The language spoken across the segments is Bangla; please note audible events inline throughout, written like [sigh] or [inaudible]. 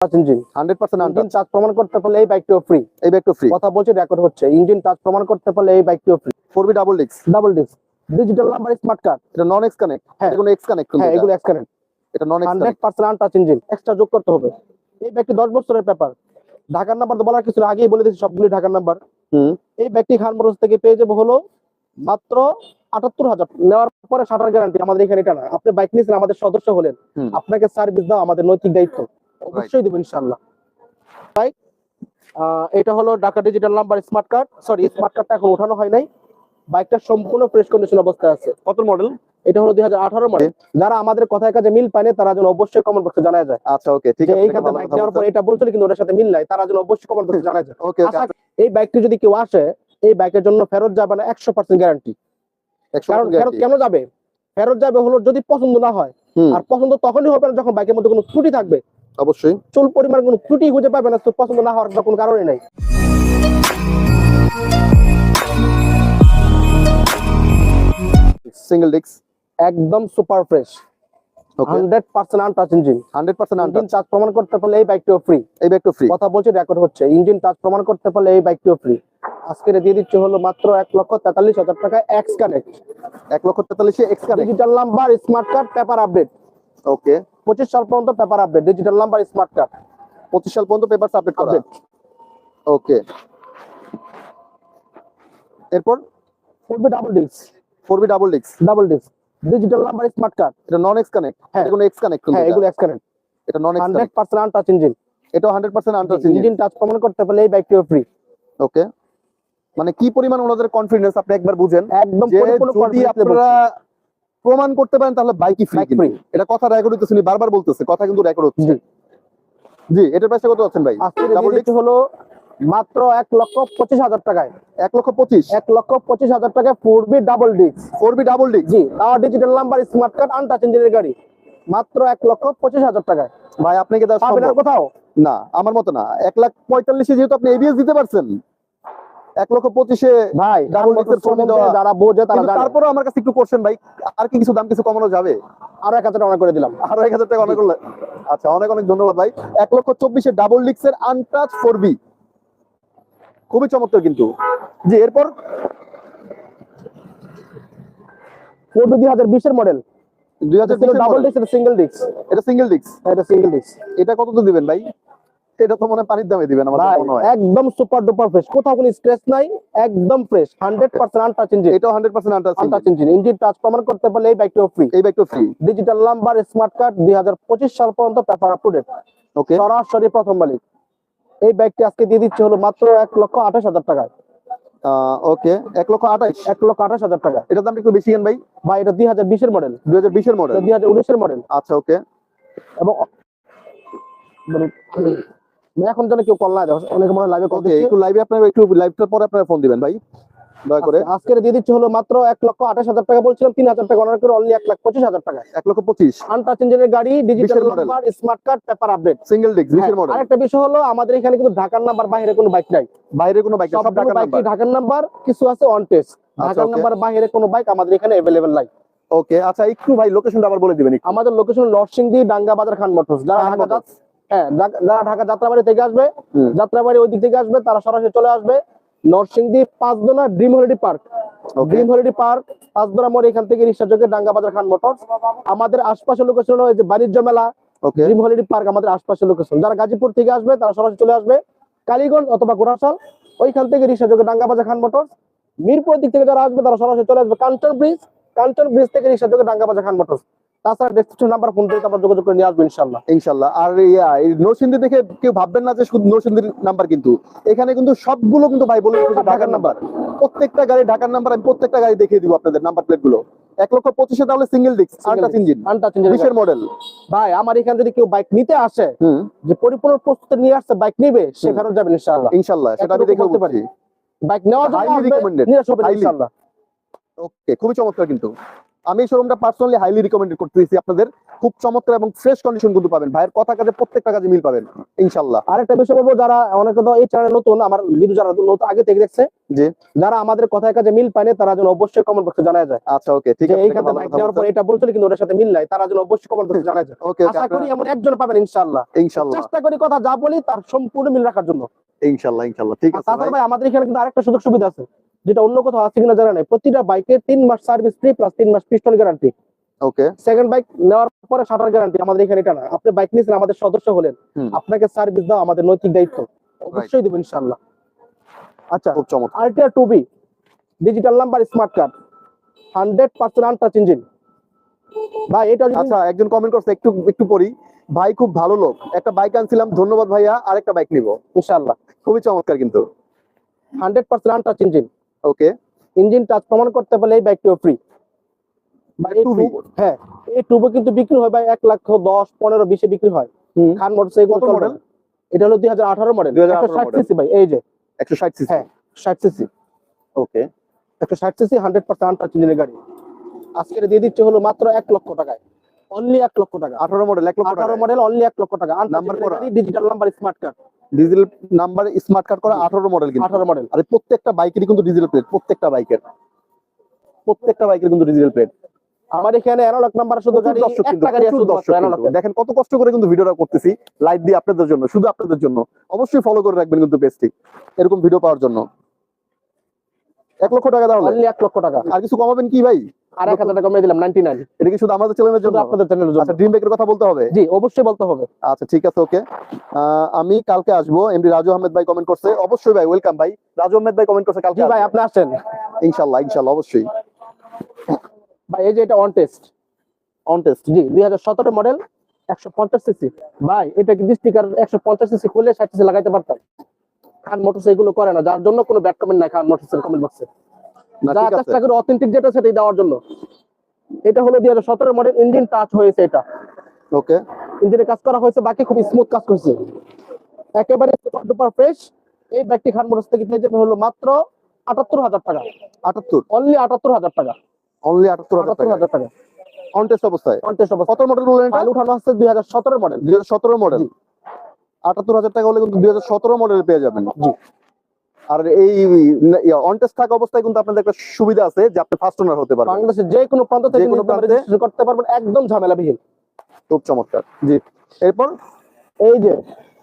Touch engine hundred percent engine touch প্রমাণ করতে পারলে এই বাইকটিও ফ্রি এই ব্যাগ ফ্রি কথা বলছি রেকর্ড হচ্ছে। ইঞ্জিন টাচ প্রমাণ করতে পারলে এই বাইকটিও ফ্রি ফোর বি ডাবল ডিক্স double disc digital number smart card এটা নন এক্স কানেক্ট হ্যাঁ। এটা এক্স কানেক্ট হ্যাঁ এগুলো এক্সকারেন্ট এটা non X hundred percent untouch engine extra যোগ করতে হবে। এই ব্যাগটি দশ বছরের পেপার ঢাকার নাম্বার তো বলার কিছু আগেই বলে দিচ্ছি সবগুলি ঢাকার নাম্বার হুম। এই ব্যাগটি খান মোটরস থেকে পেয়ে যাব হলো মাত্র আটাত্তর হাজার। নেওয়ার পরে ষাটার গ্যারান্টি আমাদের এখানে এটা না। আপনি বাইক নিয়েছেন আমাদের সদস্য হলেন। আপনাকে সার্ভিস দাও আমাদের নৈতিক দায়িত্ব। অবশ্যই দেবো ইনশাল্লাহ আহ, এটা হলো Dhaka digital number smart card sorry smart কার্ডটা এখন ওঠানো হয় নাই। বাইকটা সম্পূর্ণ ফ্রেশ কন্ডিশন অবস্থায় আছে। কত মডেল এটা হলো দুই হাজার আঠারো মডেল যারা আমাদের কথায় কাজে মিল পায়নি তারা যেন অবশ্যই কমেন্ট বক্সে জানা যায়। আচ্ছা ওকে ঠিক আছে এই খাতে বাইক নেওয়ার পর এটা বলছিল কিন্তু ওটার সাথে মিল নাই তারা যেন অবশ্যই কমেন্ট বক্সে জানা যায়। [laughs] ওকে ওকে এই বাইকটি যদি কেউ আসে এই বাইকের জন্য ফেরত যাবে না একশো পার্সেন্ট গ্যারান্টি কারণ ফেরত কেন যাবে? ফেরত যাবে হলো যদি পছন্দ না হয়। আর পছন্দ তখনই হবে না যখন বাইকের মধ্যে কোনো ত্রুটি থাকবে। অবশ্যই। চুল পরিমাণ কোনো ত্রুটি খুঁজে পাবে না পছন্দ না হওয়ার কোনো কারণে নাই। সিঙ্গেল ডিক্স একদম super fresh hundred percent untouch engine hundred percent engine touch প্রমাণ করতে পারলে এই বাইকটিও ফ্রি এই ফ্রি কথা বলছি রেকর্ড হচ্ছে। ইঞ্জিন টাচ প্রমাণ করতে পারলে এই বাইকটিও ফ্রি আজকে দিয়ে দিচ্ছে হলো মাত্র এক লক্ষ তেতাল্লিশ হাজার টাকা এক্স কানেক্ট এক লক্ষ তেতাল্লিশে X connect digital number smart card paper update okay পঁচিশ সাল পর্যন্ত paper update digital number smart card পঁচিশ সাল পর্যন্ত পেপার আপডেট করা আপডেট ওকে এরপর? Four B double disc four B double disc double disc digital number smart card এটা নন এক্স কানেক্ট হ্যাঁ। এটা কোনো এক্স কানেক্ট হ্যাঁ এগুলো এক্স কানেক্ট এটা non X hundred percent untouch engine এটা hundred percent untouch engine touch প্রমাণ করতে পারলে এই বাইকটিও ফ্রি ওকে মানে কি পরিমাণ ওনাদের কনফিডেন্স আপনি একবার বুঝেন? একদম যদি আপনারা প্রমাণ করতে পারেন তাহলে বাইকই ফ্রি এটা কথা রেকর্ড হইতেছে বারবার বলতেছে কথা কিন্তু রেকর্ড হচ্ছে। জি। এটার প্রাইসটা কত আছেন ভাই? আজকে Double হলো মাত্র এক লক্ষ পঁচিশ হাজার টাকায়। এক লক্ষ পঁচিশ? এক লক্ষ পঁচিশ হাজার টাকায় four B double disc four B double ডিক্স জি তাও digital number smart card untouch ইঞ্জিনের গাড়ি মাত্র এক লক্ষ পঁচিশ হাজার টাকায়। ভাই আপনাকে? কোথাও? না আমার মতো না। এক লাখ পঁয়তাল্লিশে যেহেতু আপনি এবিএস দিতে পারছেন এক লক্ষ পঁচিশে ভাই। যারা বোঝে তারা জানে। আমার কাছে একটু করছেন ভাই আর কি কিছু দাম কিছু কমানো যাবে? আরও এক হাজার টাকা করে দিলাম। আরও এক হাজার টাকা অনেক করলে। আচ্ছা অনেক অনেক ধন্যবাদ ভাই। এক লক্ষ চব্বিশে ডাবল ডিক্সের আনটাচ ফোর বি খুবই চমৎকার কিন্তু। জি এরপর? ফোর দুই হাজার বিশের মডেল দুই হাজার ডাবল ডিস্ক সিঙ্গেল ডিস্ক এটা সিঙ্গেল ডিস্ক এটা সিঙ্গেল ডিস্ক এটা কত দিবেন ভাই? এটা তো মনে পানির দামে দিবেন আমার মনে হয়। একদম সুপার ডুপার ফ্রেশ কোথাও কোনো স্ক্র্যাচ নাই একদম fresh hundred percent untouch engine hundred percent untouch untouch engine engine touch প্রমাণ করতে পারলে এই বাইকটিও ফ্রি এই তো free digital number smart card দুই হাজার পঁচিশ সাল পর্যন্ত paper up to date okay সরাসরি প্রথম মালিক। এই বাইকটি আজকে দিয়ে দিচ্ছে হলো মাত্র এক লক্ষ আঠাশ হাজার টাকায়। ওকে এক লক্ষ আঠাইশ এক লক্ষ আঠাশ হাজার টাকা এটার দাম একটু বেশি কেন ভাই? বা এটা দুই হাজার বিশের মডেল দুই হাজার বিশের মডেল দুই হাজার উনিশের মডেল আচ্ছা ওকে এবং মানে এখন যেন কেউ কল না দেয়। অনেকে মনে লাইভে কল একটু লাইভে আপনার একটু লাইভটার পরে আপনারা ফোন দিবেন ভাই। দয়া করে। আজকে দিয়ে দিচ্ছে হলো মাত্র এক লক্ষ আঠাশ হাজার টাকা বলছিলাম তিন হাজার টাকা অনার করে অনলি এক লাখ পঁচিশ হাজার টাকা এক লক্ষ পঁচিশ। আনটাচ ইঞ্জিনের গাড়ি ডিজিটাল 20 এর model। Number smart card paper update single ডিক্স বিশের মডেল আরেকটা বিষয় হলো আমাদের এখানে কিন্তু ঢাকার নাম্বার বাইরে কোনো বাইক নাই। বাইরে কোনো বাইক সব নাম্বার ঢাকার নাম্বার কিছু আছে অন টেস্ট ঢাকার নাম্বার বাইরে কোনো বাইক আমাদের এখানে নাই। ওকে আচ্ছা একটু ভাই লোকেশনটা আবার বলে দিবেন আমাদের লোকেশন নরসিংদী ডাঙ্গা বাজার খান মোটরস যারা ঢাকা হ্যাঁ যারা ঢাকা যাত্রাবাড়ি থেকে আসবে যাত্রাবাড়ি ওই দিক থেকে আসবে তারা সরাসরি চলে আসবে Narsingdi Panchdona dream holiday park dream holiday park Panchdona মোড় এখান থেকে রিক্সা যোগে ডাঙ্গা বাজার খান মোটরস। আমাদের আশপাশের লোকেশন যে বাণিজ্য মেলা। ওকে ড্রিম হলিডে পার্ক আমাদের আশপাশের লোকেশন যারা গাজীপুর থেকে আসবে তারা সরাসরি চলে আসবে। কালীগঞ্জ অথবা গোড়াশাল ওইখান থেকে রিক্সা যোগে ডাঙ্গা বাজার খান মোটরস। মিরপুর দিক থেকে যারা আসবে তারা সরাসরি চলে আসবে। কাঞ্চন ব্রিজ কাঞ্চন ব্রিজ থেকে রিক্সা যোগে ডাঙ্গা বাজার খান মোটরস। তাছাড়া ডেসক্রিপশন নাম্বার ফোন দিয়ে তারপর যোগাযোগ করে নিয়ে আসব ইনশাল্লাহ ইনশাল্লাহ আর ইয়া এই নরসিংদী দেখে কেউ ভাববেন না যে শুধু নরসিংদীর নাম্বার কিন্তু। এখানে কিন্তু সবগুলো কিন্তু ভাই বলে ঢাকার নাম্বার প্রত্যেকটা গাড়ি ঢাকার নাম্বার আমি প্রত্যেকটা গাড়ি দেখিয়ে দিব আপনাদের নাম্বার প্লেটগুলো। এক লক্ষ পঁচিশে তাহলে single disc untouch engine untouch বিশের মডেল ভাই আমার এখানে যদি কেউ বাইক নিতে আসে যে পরিপূর্ণ প্রস্তুতি নিয়ে আসছে বাইক নিবে সে হুম। ফেরত যাবেন ইনশাআল্লাহ। ইনশাল্লাহ সেটা আমি দেখে বলতে পারি। বাইক নেওয়ার জন্য হবেন ওকে খুবই চমৎকার কিন্তু। আমি শোরুমটা পার্সোনালি হাইলি রিকমেন্ড করতেছি আপনাদের। খুব চমৎকার এবং ফ্রেশ কন্ডিশন কিন্তু পাবেন। ভাইয়ের কথা কাজে প্রত্যেকটা কাজে মিল পাবেন ইনশাল্লাহ। আরেকটা বিষয় বলব যারা অনেকে তো এই চ্যানেল নতুন আমার ভিডিও যারা নতুন আগে থেকে দেখছে জি। যারা আমাদের কথায় কাজে মিল পায়নি তারা যেন অবশ্যই কমেন্ট বক্সে জানায় যায়। আচ্ছা ওকে ঠিক যে আছে এইখানে বাইক নেওয়ার পর এটা বলছিল কিন্তু ওটার সাথে মিল নাই তারা যেন অবশ্যই কমেন্ট বক্সে জানায় যায়। ওকে আশা করি এমন একজন পাবেন ইনশাআল্লাহ ইনশাল্লাহ। চেষ্টা করি কথা যা বলি তার সম্পূর্ণ মিল রাখার জন্য। ইনশাল্লাহ ইনশাল্লাহ ঠিক আছে তাছাড়া ভাই। ভাই আমাদের এখানে কিন্তু আরেকটা সুযোগ সুবিধা আছে। যেটা অন্য কোথাও আছে কিনা জানা নাই। প্রতিটা বাইকে তিন মাস সার্ভিস ফ্রি প্লাস তিন মাস piston guarantee okay second bike নেওয়ার পরে শাটার গ্যারান্টি আমাদের এখানে এটা না। আপনি বাইক নিয়েছেন আমাদের সদস্য হলেন। আপনাকে সার্ভিস দাও আমাদের নৈতিক দায়িত্ব। অবশ্যই দেবো ইনশাল্লাহ আচ্ছা খুব চমৎকার। আলটিয়া two B digital number smart card hundred percent untouch engine ভাই এটা আচ্ছা একজন কমেন্ট করছে একটু একটু পড়ি। ভাই খুব ভালো লোক। একটা বাইক আনছিলাম ধন্যবাদ ভাইয়া। আরেকটা বাইক নিব। ইনশাল্লাহ খুবই চমৎকার কিন্তু। Hundred percent untouch engine okay engine touch প্রমাণ করতে পারলে এই বাইকটিও ফ্রি হ্যাঁ এই টুবো কিন্তু বিক্রি হয় ভাই এক লক্ষ দশ পনেরো বিশে বিক্রি হয়। Khan motorcycle model? এটা হলো দুই হাজার আঠারো মডেল 2018 model। সিসি ভাই এই যে। একশো ষাট সিসি হ্যাঁ ষাট সিসি ওকে একশো ষাট সিসি হান্ড্রেড পার্সেন্ট আনটাচ ইঞ্জিনের গাড়ি। আজকে দিয়ে দিচ্ছে হলো মাত্র এক লক্ষ টাকায়। অনলি এক লক্ষ টাকা। আঠারো মডেল এক লক্ষ আঠারো মডেল অনলি এক লক্ষ টাকা। করা। Digital number smart card diesel number smart card করা আঠারো মডেল কিন্তু। আঠারো মডেল আর প্রত্যেকটা বাইকেরই কিন্তু ডিজেল প্লেট প্রত্যেকটা বাইকের প্রত্যেকটা বাইকের কিন্তু ডিজেল প্লেট আমার এখানে অ্যানালগ নাম্বার শুধু গাড়ি একটা গাড়ি দর্শক দেখেন কত কষ্ট করে কিন্তু ভিডিওটা করতেছি লাইভ দিয়ে আপনাদের জন্য শুধু আপনাদের জন্য। অবশ্যই ফলো করে রাখবেন কিন্তু পেজটি এরকম ভিডিও পাওয়ার জন্য। এক লক্ষ টাকা তাহলে অনলি এক লক্ষ টাকা। আর কিছু কমাবেন কি ভাই? আর এক হাজার টাকা কমিয়ে দিলাম নাইনটি নাইন এটা কি শুধু আমাদের চ্যানেলের জন্য? আপনাদের চ্যানেলের জন্য। আচ্ছা ড্রিম বাইকের কথা বলতে হবে? জি অবশ্যই বলতে হবে। আচ্ছা ঠিক আছে ওকে আমি কালকে আসব। এমডি রাজু আহমেদ ভাই কমেন্ট করছে। অবশ্যই ভাই ওয়েলকাম ভাই। রাজু আহমেদ ভাই কমেন্ট করছে কালকে ভাই আপনি আসেন ইনশাল্লাহ ইনশাল্লাহ অবশ্যই। ভাই এই যে এটা on test on test G দুই হাজার সতেরো মডেল একশো পঞ্চাশ সিসি ভাই এটা কিন্তু স্টিকার একশো পঞ্চাশ সিসি খুলে ষাট সিসি লাগাইতে পারতাম? খান মোটরস এগুলো করে না যার জন্য কোনো ব্যাড কমেন্ট নাই খান মোটরস এর কমেন্ট বক্সে যা আছে চেষ্টা করে অথেন্টিক যেটা সেটাই দেওয়ার জন্য। এটা হলো দুই হাজার সতেরো মডেল ইঞ্জিন টাচ হয়েছে এটা। ওকে ইঞ্জিনে কাজ করা হয়েছে বাকি খুব স্মুথ কাজ করছে। একেবারে সুপার ডুপার ফ্রেশ এই ব্যাগটি খান মোটরস থেকে পেয়ে যাবে হলো মাত্র আটাত্তর হাজার টাকা। আটাত্তর? অনলি আটাত্তর হাজার টাকা। অনলি আটাত্তর হাজার টাকা হাজার টাকা। অন টেস্ট অবস্থায়? কত মডেল বললেন উঠানো হচ্ছে দুই হাজার সতেরো মডেল দুই হাজার সতেরো মডেল আটাত্তর হাজার টাকা হলে কিন্তু দুই হাজার সতেরো মডেল পেয়ে যাবেন। জি। আর এই অন টেস্ট থাকা অবস্থায় কিন্তু আপনাদের একটা সুবিধা আছে যে আপনি ফার্স্ট ওনার হতে পারবেন। বাংলাদেশের যে কোনো প্রান্ত থেকে কোনো প্রান্তে- করতে পারবেন একদম ঝামেলাবিহীন। খুব চমৎকার। জি। এরপর? এই যে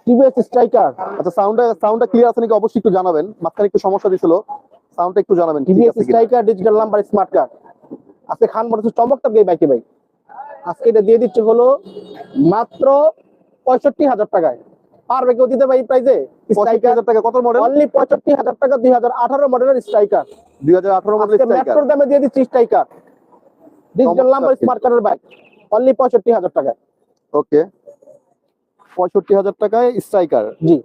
টিভিএস স্ট্রাইকার আচ্ছা সাউন্ডটা সাউন্ডটা ক্লিয়ার আছে নাকি অবশ্যই একটু জানাবেন। মাঝখানে একটু সমস্যা দিছিল। সাউন্ডটা একটু জানাবেন TVS striker digital number smart card আজকে খান মোটরস চমকটা এই বাইকে ভাই? আজকে এটা দিয়ে দিচ্ছে হলো মাত্র পঁয়ষট্টি হাজার টাকায়। পারবে কেউ দিতে ভাই প্রাইজে স্ট্রাইকার টাকা। কত মডেল অনলি পঁয়ষট্টি হাজার টাকা মডেলের স্ট্রাইকার মেট্রোর দামে দিয়ে দিচ্ছি স্ট্রাইকার ডিজিটাল নাম্বার স্মার্ট কার্ডের বাইক অনলি পঁয়ষট্টি হাজার টাকা। ওকে পঁয়ষট্টি হাজার টাকায় স্ট্রাইকার জি।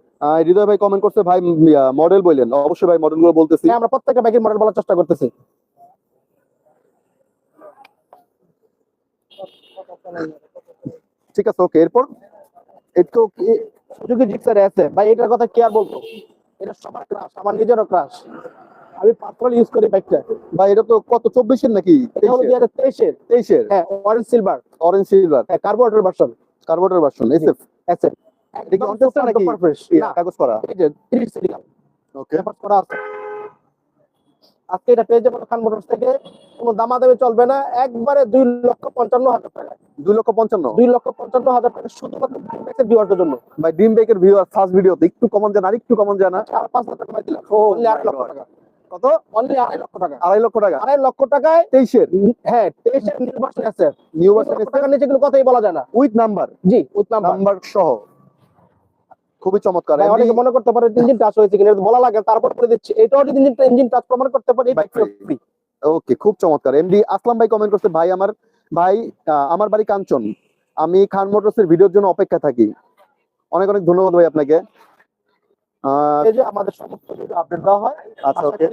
হৃদয় ভাই কমেন্ট করছে ভাই মডেল বললেন। অবশ্যই ভাই মডেলগুলো বলতেছি। হ্যাঁ আমরা প্রত্যেকটা বাইকের মডেল বলার চেষ্টা করতেছি। ঠিক আছে ওকে এরপর? সুযোগী জিক্সার আছে। ভাই এটার কথা কি আর বলব? এটা সবার ক্রাশ আমার নিজেরও ক্রাশ আমি পার্সোনাল ইউজ করি বাইকটা ভাই এটা তো কত চব্বিশের নাকি? তেইশের? তেইশের। হ্যাঁ অরেঞ্জ সিলভার অরেঞ্জ সিলভার হ্যাঁ carburetor version carburetor version SF এটা কি অনটেস্ট নাকি? কাগজ করা? এই যে 30 সিরিয়াল ওকে করা আছে। আজকে এটা পেয়ে যাবেন খান মোটরস থেকে। কোনো দামাদামি চলবে না। একবারে দুই লক্ষ পঞ্চান্ন হাজার টাকা। দুই লক্ষ পঞ্চান্ন? দুই লক্ষ পঞ্চান্ন হাজার টাকা শুধুমাত্র ভিউয়ারদের জন্য। ভাই ড্রিম বাইকের ভিউয়ার ফার্স্ট ভিডিওতে একটু কমন জানা একটু কমন জানা চার পাঁচ লাখ টাকা দিলাম। Oh আট লক্ষ টাকা। কত? অনলি আড়াই লক্ষ টাকা। আড়াই লক্ষ টাকা। আড়াই লক্ষ টাকায় তেইশের? হ্যাঁ তেইশের নির্বাচন আছে। লক্ষ টাকার নিচে কোনো কথাই বলা যায় না। With number G with number সহ। খুবই চমৎকার। অনেকে মনে করতে পারে ইঞ্জিন টাচ হয়েছে কিনা বলা লাগে। তারপর বলে দিচ্ছি এটাও যদি ইঞ্জিন ইঞ্জিন টাচ প্রমাণ করতে পারে ওকে খুব চমৎকার। এমডি আসলাম ভাই কমেন্ট করছে ভাই আমার ভাই আমার বাড়ি কাঞ্চন। আমি খান মোটরসের ভিডিওর জন্য অপেক্ষা থাকি। অনেক অনেক ধন্যবাদ ভাই আপনাকে। আহ, এই যে আমাদের সমস্ত আপডেট দেওয়া হয় আচ্ছা ওকে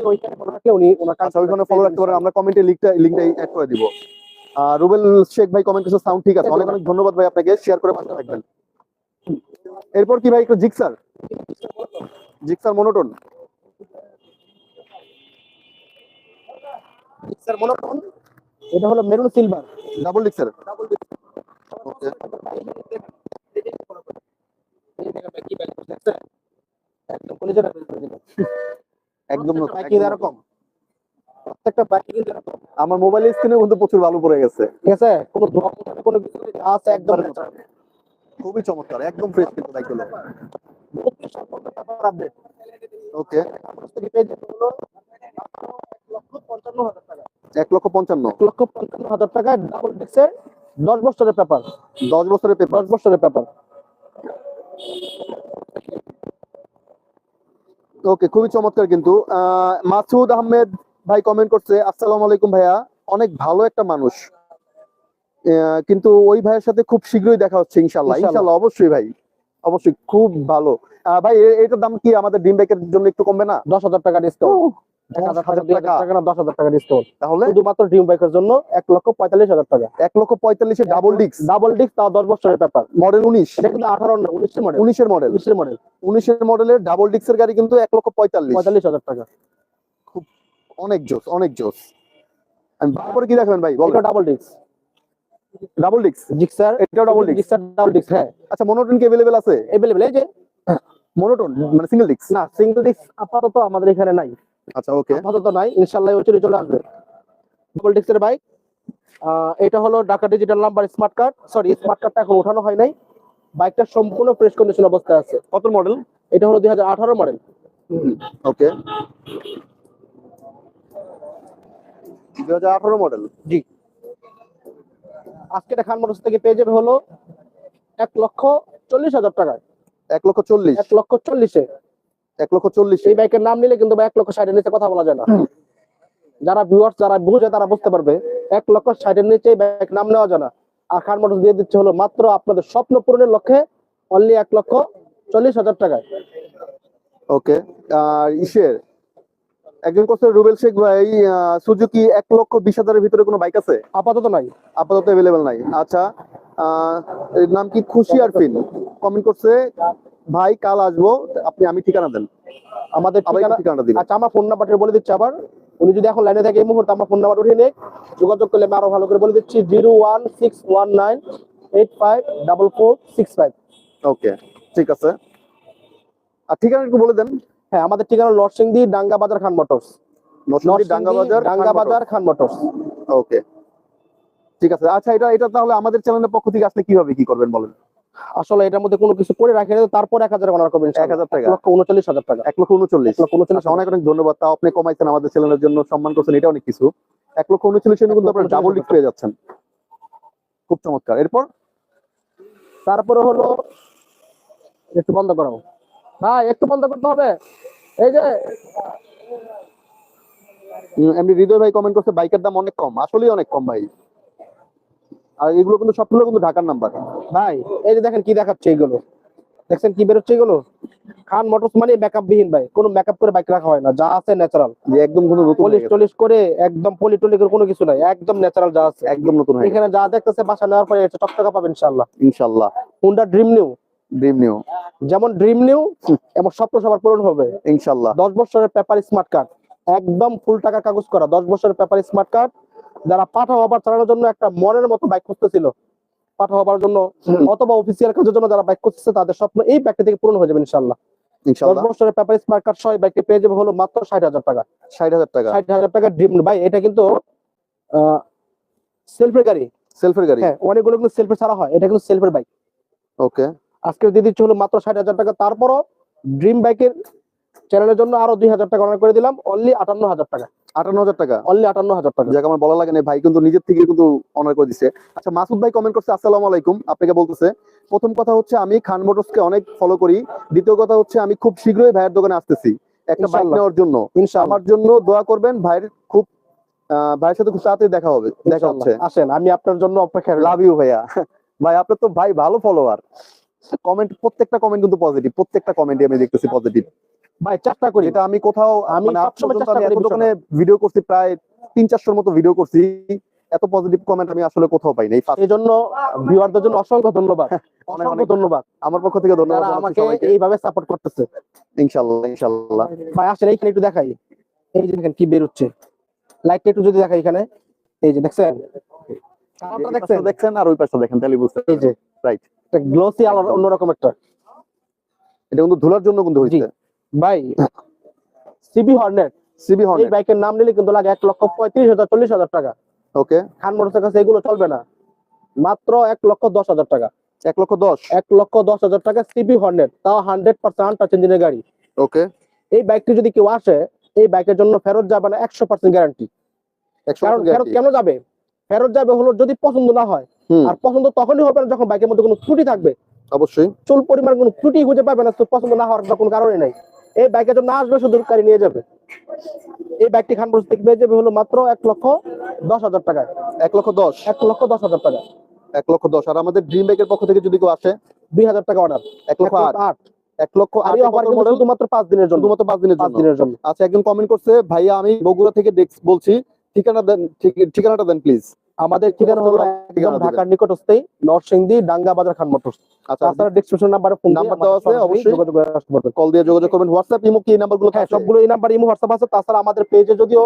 উনি আচ্ছা ওইখানে ফলো রাখতে পারেন আমরা কমেন্টে লিঙ্কটা লিঙ্কটা অ্যাড করে দিব। রুবেল শেখ ভাই কমেন্ট করছে সাউন্ড ঠিক আছে? অনেক অনেক ধন্যবাদ ভাই আপনাকে। শেয়ার করে পাশে থাকবেন। এরপর কি ভাই একটু Gixxer? Gixxer monotone? Sir monotone? এটা হলো মেরুন সিলভার ডাবল ডিক্সের। ওকে একদম এরকম প্রত্যেকটা কিন্তু এরকম আমার মোবাইলের স্ক্রিনে কিন্তু প্রচুর ভালো পড়ে গেছে। ঠিক আছে? কোনো কোনো কিছু আছে একদম natural। খুবই চমৎকার একদম ফ্রেশ কিন্তু বাইকগুলো। ওকে এক লক্ষ পঞ্চান্ন। এক লক্ষ পঞ্চান্ন হাজার টাকা ডাবল ডিক্সের দশ বছরের পেপার দশ বছরের পেপার দশ বছরের পেপার ওকে খুবই চমৎকার কিন্তু। আহ, মাসুদ আহমেদ ভাই কমেন্ট করছে আসসালামু আলাইকুম ভাইয়া। অনেক ভালো একটা মানুষ। কিন্তু ওই ভাইয়ের সাথে খুব শীঘ্রই দেখা হচ্ছে ইনশাল্লাহ ইনশাল্লাহ। অবশ্যই ভাই। অবশ্যই খুব ভালো। ভাই এটার দাম কি আমাদের ডিম বাইকের জন্য একটু কমবে না? দশ হাজার টাকা ডিসকাউন্ট শুধুমাত্র ড্রিম বাইকের জন্য এক লক্ষ পঁয়তাল্লিশ হাজার টাকা। এক লক্ষ পঁয়তাল্লিশে ডাবল ডাবল ডিস্ক দশ বছরের পেপার মডেল উনিশ। কিন্তু আঠারো না উনিশের মডেল। উনিশের মডেল। উনিশের মডেল। উনিশের মডেলের ডাবল গাড়ি কিন্তু এক লক্ষ পঁয়তাল্লিশ। পঁয়তাল্লিশ হাজার টাকা। অনেক জোস অনেক জোস। আমি তারপরে কি দেখাবেন ভাই? বল ডাবল ডিস্ক ডাবল ডিক্স জিক্সার এটাও ডাবল ডিক্স জিক্সার ডাবল ডিস্ক হ্যাঁ। আচ্ছা মনোটন কি অ্যাভেলেবেল আছে? এভেলেবেল এই যে। মনোটন মানে সিঙ্গেল ডিক্স না সিঙ্গেল ডিস্ক আপাতত আমাদের এখানে নাই। আচ্ছা ওকে আপাতত নাই ইনশাল্লাহ ওই চলে আসবে। ডাবল ডিস্কের বাইক এটা হলো Dhaka digital number smart card sorry smart কার্ডটা এখন ওঠানো হয় নাই। বাইকটা সম্পূর্ণ ফ্রেশ কন্ডিশন অবস্থায় আছে। কত মডেল এটা হলো দুই হাজার আঠারো মডেল ওকে দুই হাজার আঠারো মডেল জি। আজকে এটা খান মোটরস থেকে পেয়ে যাবে হলো এক লক্ষ চল্লিশ হাজার টাকায়। এক লক্ষ চল্লিশ। এক লক্ষ চল্লিশে। এক লক্ষ চল্লিশ। এই বাইকের নাম নিলে কিন্তু এক লক্ষ ষাটের নিচে কথা বলা যায় না। যারা ভিউয়ার্স যারা বুঝে তারা বুঝতে পারবে এক লক্ষ ষাটের নিচে এই বাইক নাম নেওয়া যায় না। আর খান মোটরস দিয়ে দিচ্ছে হলো মাত্র আপনাদের স্বপ্ন পূরণের লক্ষ্যে অনলি এক লক্ষ চল্লিশ হাজার টাকায়। ওকে আর ইসের? একজন করছে রুবেল শেখ ভাই সুজুকি এক লক্ষ বিশ হাজারের ভিতরে কোনো বাইক আছে? আপাতত নাই। আপাতত অ্যাভেলেবেল নাই। আচ্ছা এর নাম কি খুশি আরফিন কমেন্ট করছে ভাই কাল আসব আপনি আমি ঠিকানা দেন। আমাদের ঠিকানা দিন আচ্ছা আমার ফোন নাম্বারটা বলে দিচ্ছি আবার। উনি যদি এখন লাইনে থাকে এই মুহূর্তে আমার ফোন নাম্বার উঠিয়ে নিক। যোগাযোগ করলে আমি আরও ভালো করে বলে দিচ্ছি zero one six one nine eight five double four six five okay ঠিক আছে। আর ঠিকানা একটু বলে দেন। হ্যাঁ আমাদের ঠিকানা লটসিংদি ডাঙ্গা বাজার খান মোটরস। নরসিংদী ডাঙ্গা বাজার খান মোটরস। ওকে। ঠিক আছে আচ্ছা এটা এটা তাহলে আমাদের চ্যানেলের পক্ষ থেকে আসলে কি করবেন বলেন? আসলে এটার মধ্যে কোনো কিছু করে রাখেন তারপর এক হাজার অনার করবেন এক হাজার টাকা। লক্ষ উনচল্লিশ হাজার টাকা। এক লক্ষ উনচল্লিশ। এক লক্ষ উনচল্লিশ আচ্ছা, অনেক অনেক ধন্যবাদ। তাও আপনি কমাইছেন আমাদের চ্যানেলের জন্য সম্মান করছেন এটা অনেক কিছু। এক লক্ষ উনচল্লিশ কিন্তু আপনার 1,39,000 ডাবল পেয়ে যাচ্ছেন। খুব চমৎকার। এরপর? তারপরে হলো একটু বন্ধ করো হ্যাঁ একটু বন্ধ করতে হবে। এই যে এমনি হৃদয় ভাই কমেন্ট করছে বাইকের দাম অনেক কম আসলেই অনেক কম ভাই। আর এগুলো কিন্তু সবগুলো কিন্তু ঢাকার নাম্বার ভাই এই যে দেখেন কি দেখাচ্ছে এইগুলো। দেখছেন কি বেরোচ্ছে এগুলো খান মোটরস মানে ব্যাকআপ বিহীন ভাই কোনো ব্যাকআপ করে বাইক রাখা হয় না যা আছে ন্যাচারাল যে একদম কোনো পলিশ টলিশ করে একদম পলি টলি করে কোনো কিছু নাই একদম ন্যাচারাল যা আছে। একদম নতুন এখানে যা দেখতেছে বাসা নেওয়ার পরে এটা চকচকা পাবেন ইনশাআল্লাহ। ইনশাল্লাহ Honda dream new dream new যেমন ড্রিম নিউ এবং স্বপ্ন সবার পূরণ হবে। ইনশাল্লাহ দশ বছরের পেপার স্মার্ট কার্ড। একদম ফুল টাকা কাগজ করা। দশ বছরের পেপার স্মার্ট কার্ড। যারা পাঠা হবার চালানোর জন্য একটা মনের মতো বাইক খুঁজতেছিল। পাঠা হবার জন্য অথবা অফিসিয়াল কাজের জন্য যারা বাইক খুঁজতেছে তাদের স্বপ্ন এই বাইকটা থেকে পূরণ হয়ে যাবে ইনশাল্লাহ দশ বছরের পেপার স্মার্ট কার্ড সহ বাইকটি পেয়ে যাবে হলো মাত্র ষাট হাজার টাকা। ষাট হাজার টাকা। ষাট হাজার টাকা ড্রিম ভাই এটা কিন্তু সেলফের গাড়ি। সেলফের গাড়ি। হ্যাঁ অনেকগুলো কিন্তু সেলফে ছাড়া হয়। এটা কিন্তু সেলফের বাইক ওকে আজকে দিয়ে দিচ্ছে হলো মাত্র ষাট হাজার টাকা। তারপরও ড্রিম বাইকের চ্যানেলের জন্য আরও দুই হাজার টাকা অনার করে দিলাম। অনলি আটান্ন হাজার টাকা। আটান্ন হাজার টাকা? অনলি আটান্ন হাজার টাকা। যাকে আমার বলা লাগে না ভাই কিন্তু নিজের থেকে কিন্তু অনার করে দিচ্ছে আচ্ছা মাসুদ ভাই কমেন্ট করছে আসসালামু আলাইকুম আপনাকে বলতেছে প্রথম কথা হচ্ছে আমি খান মোটরসকে অনেক ফলো করি। দ্বিতীয় কথা হচ্ছে আমি খুব শীঘ্রই ভাইয়ের দোকানে আসতেছি একটা বাইক নেওয়ার জন্য। আমার জন্য দোয়া করবেন ভাইয়ের খুব ভাইয়ের সাথে খুব তাড়াতাড়ি দেখা হবে দেখা হচ্ছে। আসেন আমি আপনার জন্য অপেক্ষা লাভ ইউ ভাইয়া। ভাই আপনার তো ভাই ভালো ফলোয়ার কমেন্ট প্রত্যেকটা কমেন্ট কিন্তু পজিটিভ প্রত্যেকটা কমেন্টই আমি দেখতেছি পজিটিভ ভাই চেষ্টা করি। যেটা আমি কোথাও আমি মানে দোকানে ভিডিও করছি প্রায় তিন চারশোর মতো ভিডিও করছি। এত পজিটিভ কমেন্ট আমি আসলে কোথাও পাই নাই। এই জন্য ভিউয়ারদের জন্য অসংখ্য ধন্যবাদ। অনেক অসংখ্য অনেক ধন্যবাদ। আমার পক্ষ থেকে ধন্যবাদ আমাকে এইভাবে সাপোর্ট করতেছে। ইনশাল্লাহ ইনশাল্লাহ ভাই আসেন এইখানে একটু দেখাই। এই যে দেখেন কি বের হচ্ছে। লাইটটা একটু যদি দেখাই এখানে। এই যে দেখছেন? দেখছেন? দেখছেন আর ওই পাশটা দেখেন তাহলে বুঝতে এই যে। রাইট গ্লোসি আলাদা অন্যরকম একটা। এটা কিন্তু ধুলার জন্য কিন্তু হয়েছে। ভাই সিবি হর্নেট সিবি এই বাইকের নাম নিলে কিন্তু লাগে এক লক্ষ পঁয়ত্রিশ হাজার চল্লিশ হাজার টাকা। ওকে। খান মোটরসের কাছে এগুলো চলবে না। মাত্র এক লক্ষ দশ হাজার টাকা। এক লক্ষ দশ? এক লক্ষ দশ হাজার টাকা সিবি হর্নেট তাও হান্ড্রেড পার্সেন্ট টাচ ইঞ্জিনের গাড়ি। ওকে। এই বাইকটি যদি কেউ আসে এই বাইকের জন্য ফেরত যাবে না একশো পার্সেন্ট গ্যারান্টি কারণ ফেরত কেন যাবে? ফেরত যাবে হলো যদি পছন্দ না হয়। আর পছন্দ তখনই হবে না যখন বাইকের মধ্যে কোনো ত্রুটি থাকবে। অবশ্যই। চুল পরিমাণ কোনো ত্রুটি খুঁজে পাবে না পছন্দ না হওয়ার কোনো কারণে নাই। এই বাইকের জন্য আসবে শুধু গাড়ি নিয়ে যাবে। এই বাইকটি খানপুর থেকে পেয়ে যাবে হলো মাত্র এক লক্ষ দশ হাজার টাকায় এক লক্ষ দশ? এক লক্ষ দশ হাজার টাকা। এক লক্ষ দশ। আর আমাদের ড্রিম বাইকের পক্ষ থেকে যদি কেউ আসে? দুই হাজার টাকা অর্ডার এক লক্ষ আট। আট। এক লক্ষ শুধুমাত্র পাঁচ দিনের জন্য। শুধুমাত্র পাঁচ দিনের দিনের জন্য। আচ্ছা একজন কমেন্ট করছে ভাইয়া আমি বগুড়া থেকে বলছি ঠিকানা দেন ঠিকানাটা দেন প্লিজ আমাদের ঠিকানা হলো একদম। ঢাকার নিকটস্থই নরসিংদী ডাঙ্গা বাজার খান মোটরস আচ্ছা ডিসক্রিপশন নাম্বারে ফোন নাম্বার দেওয়া আছে, অবশ্যই। যোগাযোগ আসতে পারবেন। কল দিয়ে যোগাযোগ করবেন। হোয়াটসঅ্যাপ ইমো কি এই নাম্বারগুলো হ্যাঁ সবগুলো এই নাম্বার ইমো হোয়াটসঅ্যাপ আছে। তাছাড়া আমাদের পেজে যদিও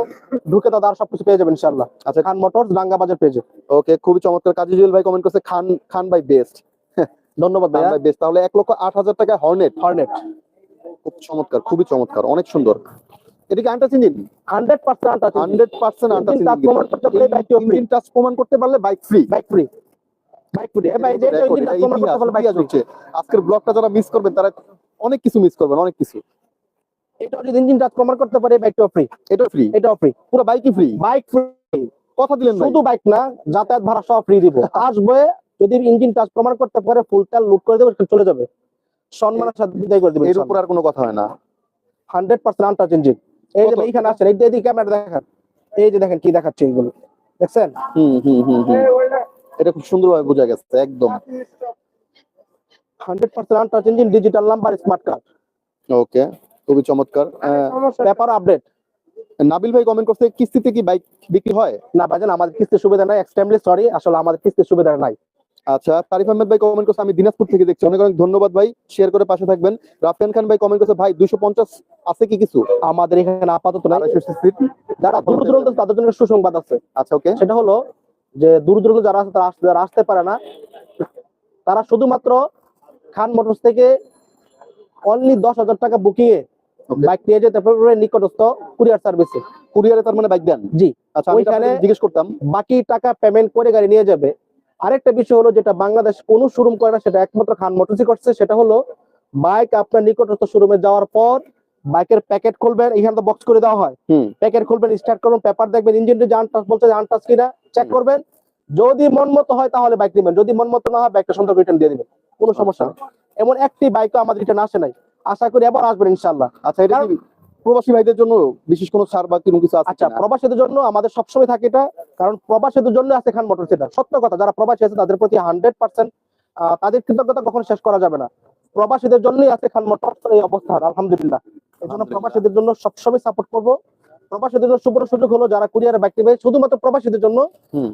ঢুকে তাদের আর সবকিছু পেয়ে যাবেন ইনশাআল্লাহ। আচ্ছা। খান মোটরস ডাঙ্গা বাজার পেজে ওকে খুবই চমৎকার। কাজী জুয়েল ভাই কমেন্ট করছে খান খান ভাই বেস্ট ধন্যবাদ ভাই বেস্ট তাহলে এক লক্ষ আট হাজার টাকা হর্নেট হর্নেট খুব চমৎকার খুবই চমৎকার অনেক সুন্দর। এটা কি আন্টাচ ইঞ্জিন হান্ড্রেড পার্সেন্ট আছে hundred percent untouch Engine touch প্রমাণ করতে পারলে free। ইঞ্জিন টাচ প্রমাণ করতে পারলে bike free bike free bike free ভাই যে ইঞ্জিন প্রমাণ করতে পারলে বাইক ফ্রি আজকের ব্লগটা যারা মিস করবেন তারা অনেক কিছু মিস করবেন অনেক কিছু। এটা যদি ইঞ্জিন টাচ প্রমাণ করতে পারে বাইকটাও ফ্রি এটা ফ্রি এটাও ফ্রি পুরো বাইকই ফ্রি বাইক ফ্রি কথা দিলেন শুধু বাইক না যাতায়াত ভাড়া সব ফ্রি দিব। [laughs] আসবে যদি ইঞ্জিন টাচ প্রমাণ করতে পারে ফুল তেল লুট করে দেবে চলে যাবে। সম্মানের সাথে বিদায় করে দেবে এর উপর আর কোনো কথা হয় না। হান্ড্রেড পার্সেন্ট আনটাচ ইঞ্জিন এই যে এইখানে আসেন এই যে এদিকে ক্যামেরা দেখেন। এই যে দেখেন কি দেখাচ্ছে এইগুলো। দেখছেন? হুম হুম হুম হুম। এটা খুব সুন্দরভাবে বোঝা গেছে একদম। Hundred percent untouch engine digital number smart card okay খুবই চমৎকার। আহ, পেপার আপডেট। নাবিল ভাই কমেন্ট করছে কিস্তিতে কি বাইক বিক্রি হয়? না ভাইজান আমাদের কিস্তির সুবিধা নাই এক্সট্রিমলি সরি আসলে আমাদের কিস্তির সুবিধা নাই। আচ্ছা তারিফ আহমেদ ভাই কমেন্ট করছে আমি দিনাজপুর থেকে দেখছি। অনেক অনেক ধন্যবাদ ভাই শেয়ার করে পাশে থাকবেন। রাফিয়ান খান ভাই কমেন্ট করছে ভাই দুইশো পঞ্চাশ আছে কি কিছু? আমাদের এখানে আপাতত যারা দূর দূরান্ত তাদের জন্য সুসংবাদ আছে। আচ্ছা ওকে। সেটা হলো যে দূর দূরান্ত যারা আছে তারা আস- আসতে পারে না তারা শুধুমাত্র খান মোটরস থেকে অনলি দশ হাজার টাকা বুকিং এ বাইক নিয়ে যেতে পারবে নিকটস্থ কুরিয়ার সার্ভিসে কুরিয়ারে তার মানে বাইক দেন? জি। আচ্ছা আমি ওইখানে- জিজ্ঞেস করতাম। বাকি টাকা পেমেন্ট করে গাড়ি নিয়ে যাবে। আরেকটা বিষয় হলো যেটা বাংলাদেশ কোনো শোরুম করে না সেটা একমাত্র খান মোটরসই করছে সেটা হলো বাইক আপনার নিকটস্থ শোরুমে যাওয়ার পর বাইকের প্যাকেট খুলবেন এখানে তো বক্স করে দেওয়া হয়। প্যাকেট খুলবেন স্টার্ট করবেন পেপার দেখবেন ইঞ্জিনটি যে আনটাস বলছে যে আনটাস কিনা চেক করবেন। যদি মন মতো হয় তাহলে বাইক নেবেন যদি মন মতো না হয় বাইকটা সুন্দর রিটার্ন দিয়ে দিবেন কোনো সমস্যা এমন একটি বাইকও আমাদের রিটার্ন আসে নাই। আশা করি আবার আসবেন ইনশাল্লাহ আচ্ছা এটা প্রবাসী ভাইদের জন্য বিশেষ কোনো ছাড় বা কোনো কিছু আছে আচ্ছা প্রবাসীদের জন্য আমাদের সবসময় থাকে এটা কারণ প্রবাসীদের জন্য আছে খান মোটর সেটা সত্য কথা যারা প্রবাসী আছে তাদের প্রতি হান্ড্রেড পার্সেন্ট তাদের কৃতজ্ঞতা কখনো শেষ করা যাবে না। প্রবাসীদের জন্যই আছে খান মোটর এই অবস্থা আলহামদুলিল্লাহ। এই জন্য প্রবাসীদের জন্য সবসময় সাপোর্ট করব। প্রবাসীদের জন্য সুবর্ণ সুযোগ হলো যারা কুরিয়ারে বাইক নেবে শুধুমাত্র প্রবাসীদের জন্য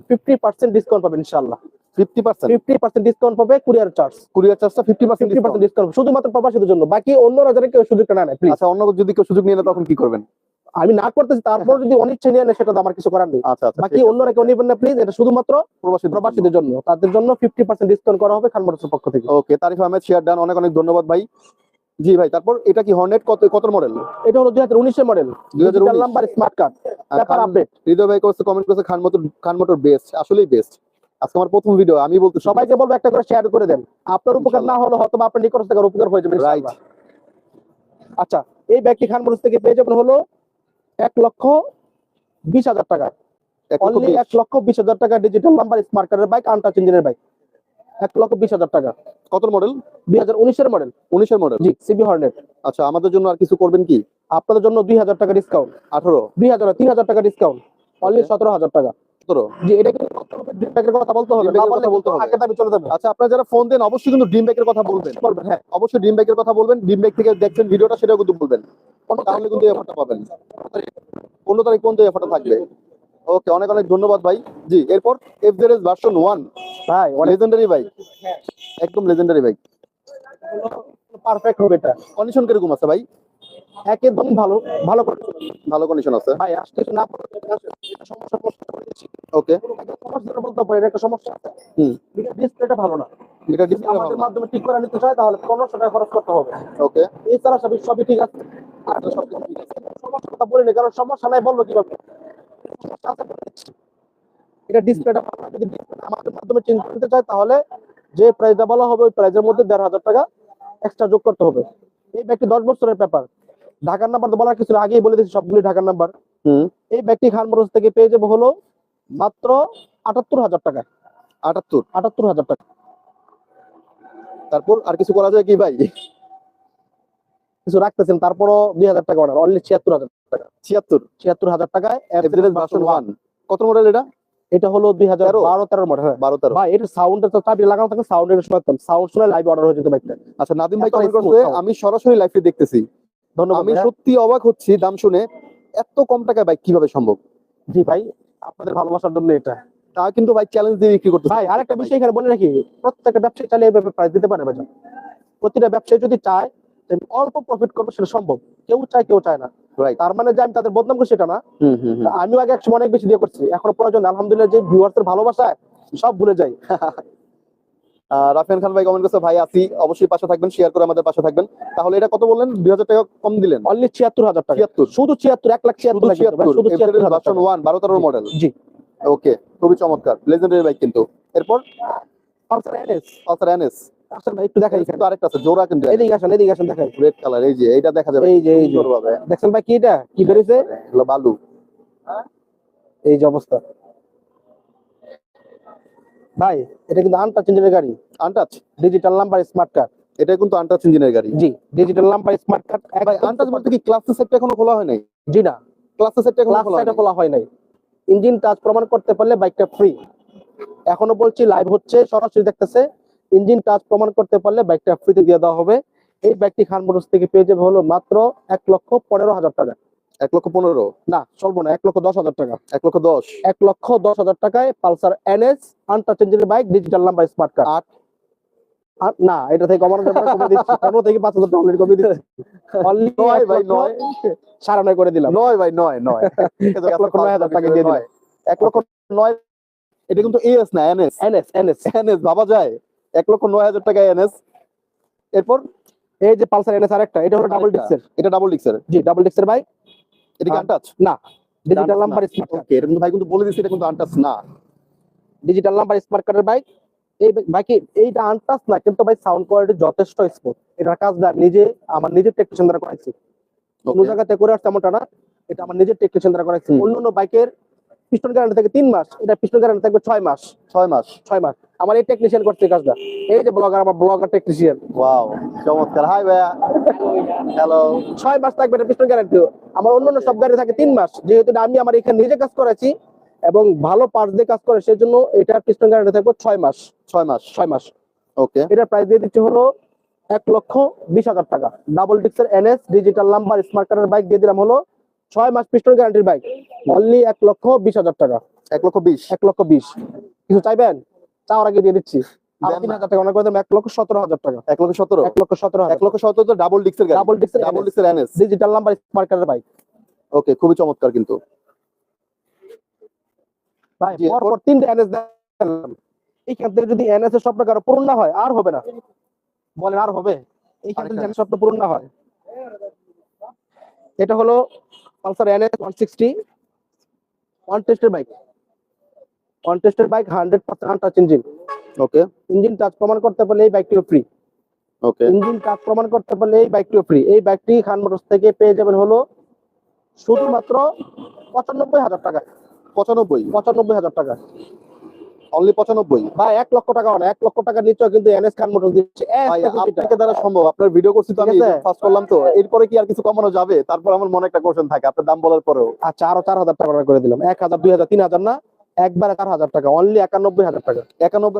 ফিফটি পার্সেন্ট ডিসকাউন্ট পাবে ইনশাল্লাহ fifty percent. Fifty percent discount পাবে কুরিয়ার চার্জ কুরিয়ার চার্জটা fifty percent fifty percent discount শুধুমাত্র প্রবাসীদের জন্য। বাকি যারা কেউ সুযোগটা না নেয় প্লিজ আচ্ছা অন্য যদি কেউ সুযোগ নিয়ে তখন কি করবেন? আমি না করতেছি তারপর যদি অনিচ্ছা নিয়ে সেটা আমার কিছু করার নেই। আচ্ছা আচ্ছা বাকি অন্যরা কেউ নেবেন না প্লিজ এটা শুধুমাত্র প্রবাসী প্রবাসীদের জন্য। তাদের জন্য ফিফটি পার্সেন্ট ডিসকাউন্ট করা হবে খান মোটরসের পক্ষ থেকে। Okay Tarif Ahmed share done. অনেক অনেক ধন্যবাদ ভাই। জি ভাই তারপর এটা কি হর্নেট কত কত মডেল এটা হলো দুই হাজার উনিশের model 2019 number smart card update Hridoy ভাই করছে কমেন্ট করছে Khan motor Khan motor best আসলেই বেস্ট আজকে আমার প্রথম ভিডিও আমি বলতে সবাই সবাইকে বলব একটা করে শেয়ার করে দেন। আপনার উপকার না হলে হয়তো আপনার নিকট থেকে উপকার হয়ে যাবে রাইট আচ্ছা এই ব্যাগটি খান মোটরস থেকে পেয়ে যাবেন হলো এক লক্ষ বিশ হাজার টাকা। এক লক্ষ অনলি বিশ। এক লক্ষ বিশ হাজার টাকা ডিজিটাল নাম্বার স্মার্ট কার্ডের বাইক আনটাচ ইঞ্জিনের বাইক এক লক্ষ বিশ হাজার টাকা। কত মডেল দুই হাজার উনিশের মডেল উনিশের মডেল জি সিবি হর্নেট আচ্ছা আমাদের জন্য আর কিছু করবেন কি? আপনাদের জন্য দুই হাজার টাকা ডিসকাউন্ট আঠারো। দুই হাজার তিন হাজার টাকা ডিসকাউন্ট অনলি সতেরো হাজার টাকা। সতেরো। জি এটা ড্রিম ব্যাগের কথা বলতে হবে না বললে বলতে হবে। আগে দাবি চলে যাবে। আচ্ছা আপনারা যারা ফোন দেন অবশ্যই কিন্তু ড্রিম ব্যাগের কথা বলবেন। বলবেন হ্যাঁ। অবশ্যই ড্রিম ব্যাগের কথা বলবেন ড্রিম ব্যাগ থেকে দেখছেন ভিডিওটা সেটাও কিন্তু বলবেন। তাহলে কিন্তু এই অফারটা পাবেন। পনেরো তারিখ পর্যন্ত এই অফারটা থাকবে। ওকে অনেক অনেক ধন্যবাদ ভাই। জি এরপর F Z S version one ভাই লেজেন্ডারি বাইক একদম লেজেন্ডারি বাইক পারফেক্ট হবে এটা। কন্ডিশন কীরকম আছে ভাই? একদম ভালো ভালো ভালো কন্ডিশন আছে। ভাই আসতে না সমস্যা ওকে সমস্যা বলতে পারি একটা সমস্যা আছে। হুম। ডিসপ্লেটা ভালো না। এটা ডিসপ্লে মাধ্যমে ঠিক করে নিতে চায় তাহলে পনেরোশো টাকা খরচ করতে হবে। ওকে এছাড়া সবই সবই ঠিক আছে। আর সব ঠিক আছে। সমস্যার কথা বলিনি কারণ সমস্যা নাই বলব কীভাবে? সমস্যা আছে এটা ডিসপ্লেটা ভালো না। যদি আমাদের মাধ্যমে চেঞ্জ করতে চায় তাহলে যে প্রাইসটা বলা হবে ওই প্রাইসের মধ্যে দেড় হাজার টাকা এক্সট্রা যোগ করতে হবে। এই ব্যাগটি দশ বছরের ব্যাপার ঢাকার নাম্বার তো বলার কিছু আগেই বলে দিচ্ছি সবগুলি ঢাকার নাম্বার এই ব্যাগটি খান থেকে পেয়ে যাব হলো মাত্র আটাত্তর হাজার টাকা। আটাত্তর? আটাত্তর হাজার টাকা। তারপর আর কিছু করা যায় কি ভাই? কিছু রাখতেছেন তারপরও দুই হাজার টাকা অর্ডার অনলি ছিয়াত্তর হাজার টাকা। ছিয়াত্তর? ছিয়াত্তর হাজার টাকায় কত মডেল এটা? এটা হলো দুই হাজার বারো তেরো মডেল হ্যাঁ। বারো তেরো। ভাই এটা চাবি লাগানো থাকে সাউন্ডের শোনাতাম সাউন্ড শুনে লাইভ অর্ডার হয়ে যেত বাইকটা আচ্ছা নাদিম ভাই কমেন্ট করছে আমি সরাসরি লাইভে দেখতেছি। ধন্যবাদ আমি সত্যি অবাক হচ্ছি দাম শুনে। এত কম টাকায় বাইক কীভাবে সম্ভব? জি ভাই আপনাদের ভালোবাসার জন্য এটা। তা কিন্তু ভাই চ্যালেঞ্জ দিয়ে বিক্রি করতেছে। ভাই আরেকটা বিষয় এখানে বলে রাখি প্রত্যেকটা ব্যবসায়ী চাইলে এইভাবে প্রাইস দিতে পারে ভাই প্রতিটা ব্যবসায়ী যদি চায় অল্প প্রফিট করবে সেটা সম্ভব। কেউ চায় কেউ চায় না. তার মানে যে আমি তাদের বদনাম করছি সেটা না। আমিও আগে একসময় অনেক বেশি দিয়ে করছি। এখন প্রয়োজন আলহামদুলিল্লাহ যে ভিউয়ার্সের ভালোবাসায় সব ভুলে যাই। [laughs] রাফিয়ান খান ভাই কমেন্ট করছে ভাই আসি অবশ্যই পাশে থাকবেন শেয়ার করে আমাদের পাশে থাকবেন। তাহলে এটা কত বললেন? দুই হাজার টাকা কম দিলেন। অনলি ছিয়াত্তর হাজার টাকা। ছিয়াত্তর। শুধু ছিয়াত্তর এক লাখ ছিয়াত্তর। ওয়ান বারো মডেল জি। ওকে খুবই চমৎকার। লেজেন্ডারি বাইক কিন্তু। এরপর? পালসার এনএস পালসার এনএস আসেন ভাই একটু দেখাই আরেকটা আছে জোড়া কিন্তু। এদিকে আসেন এদিকে আসেন দেখাই। রেড কালার এই যে এইটা দেখা যাবে। এই যে এই দেখছেন ভাই কি এটা? কি বালু। এই যে অবস্থা। ভাই এটা কিন্তু আনটাচ ইঞ্জিনের গাড়ি। Untouch digital number smart card এটা কিন্তু আনটাচ ইঞ্জিনের গাড়ি। জি ডিজিটাল নাম্বার স্মার্ট কার্ড ভাই আনটাচ বলতে কি ক্লাস সেটটা এখনও খোলা হয় নাই? জি না। ক্লাস সেটটা এখনও খোলা নাই। খোলা হয় নাই। ইঞ্জিন টাচ প্রমাণ করতে পারলে বাইকটা ফ্রি এখনও বলছি লাইভ হচ্ছে সরাসরি দেখতেছে। ইঞ্জিন টাচ প্রমাণ করতে পারলে বাইকটা ফ্রিতে দিয়ে দেওয়া হবে। এই বাইকটি খান মোটরস থেকে পেয়ে যাবে হলো মাত্র এক লক্ষ পনেরো হাজার টাকা। এক লক্ষ পনেরো। না চলবো না এক লক্ষ দশ হাজার টাকা। এক লক্ষ দশ। এক লক্ষ দশ হাজার টাকায় পালসার এনএস আনটাচ ইঞ্জিনের bike digital number smart card আট। না এটা থেকে কমানো যাবে কমে দিচ্ছি। পনেরো থেকে পাঁচ হাজার টাকা already কমে দিচ্ছি। নয় ভাই, নয়। সাড়ে নয় করে দিলাম। নয় ভাই নয় নয়। এক লক্ষ নয় হাজার টাকা দিয়ে দিলাম। এক লক্ষ নয়। এটা কিন্তু এএস না এনএস এনএস এনএস এনএস ভাবা যায়। এক লক্ষ নয় হাজার টাকা এনএস এরপর? এই যে পালসার এনএস আরেকটা এটা হলো ডাবল ডিক্সের এটা ডাবল ডিক্সের জি ডাবল ডিক্সের বাইক এটা কি আনটাচ না। Digital number smart card okay ভাই কিন্তু বলে দিচ্ছে এটা কিন্তু আনটাচ না। ডিজিটাল নাম্বার স্মার্ট কার্ডের বাইক এই বাইকে এইটা আনটাচ না? কিন্তু ভাই সাউন্ড কোয়ালিটি যথেষ্ট স্মুথ এটার নিজে আমার নিজের টেকনিশিয়ান দ্বারা করাইছি। কোনো. জায়গাতে করে আসছে এমনটা না এটা আমার নিজের টেকনিশিয়ান দ্বারা করাইছি। হুম। অন্যান্য বাইকের পিস্টন গ্যারান্টি থাকে তিন মাস এটা পিস্টন গ্যারান্টি থাকবে ছয় মাস। ছয় মাস? ছয় মাস। আমার এই টেকনিশিয়ান করছে কাজটা। এই যে ব্লগার আমার ব্লগার টেকনিশিয়ান ওয়াও চমৎকার। হাই ভাইয়া। হ্যালো ছয় মাস থাকবে এটা পিস্টন গ্যারান্টি আমার অন্যান্য সব গাড়ি থাকে তিন মাস। যেহেতু আমি আমার এখানে নিজে কাজ করেছি এবং ভালো পার্টস দিয়ে কাজ করে সেই জন্য এটা পিস্টন গ্যারান্টি থাকবে ছয় মাস। ছয় মাস? ছয় মাস। ওকে এটার প্রাইস দিয়ে দিচ্ছে হলো এক লক্ষ বিশ হাজার টাকা। ডাবল ডিক্সের এনএস ডিজিটাল নাম্বার স্মার্ট কার্ডের বাইক দিয়ে দিলাম হলো ছয় মাস পিস্টন গ্যারান্টির বাইক অনলি এক লক্ষ বিশ হাজার টাকা। এক লক্ষ বিশ। এক লক্ষ বিশ। কিছু চাইবেন? চাওয়ার আগে দিয়ে দিচ্ছি। Digital number smart bike okay খুবই চমৎকার কিন্তু। ভাই এনএস এইখান থেকে যদি এনএস এর স্বপ্ন কারও পূরণ না হয় আর হবে না। বলেন আর হবে? এইখান থেকে স্বপ্ন পূরণ না হয়। এটা হলো Pulsar NS one sixty one টেস্টের বাইক ওয়ান টেস্টের bike hundred percent untouch engine okay engine touch প্রমাণ করতে পারলে এই বাইকটিও ফ্রি ওকে ইঞ্জিন টাচ প্রমাণ করতে পারলে এই বাইকটিও ফ্রি এই বাইকটি খান মোটরস থেকে পেয়ে যাবেন হলো শুধুমাত্র পঁচানব্বই হাজার টাকা। পঁচানব্বই। পঁচানব্বই হাজার টাকা। অনলি পঁচানব্বই। বা এক লক্ষ টাকা না এক লক্ষ টাকা নিচেও কিন্তু এনএস খান মোটর দিচ্ছে। আপনাকে দ্বারা সম্ভব। আপনার ভিডিও করছি তো আমি ফার্স্ট করলাম তো। এরপরে কি আর কিছু কমানো যাবে? তারপর আমার মনে একটা কোশ্চেন থাকে আপনার দাম বলার পরেও। আচ্ছা আরও চার হাজার টাকা করে দিলাম। এক হাজার দুই হাজার তিন হাজার না? একবারে চার হাজার টাকা। অনলি একানব্বই হাজার টাকা। একানব্বই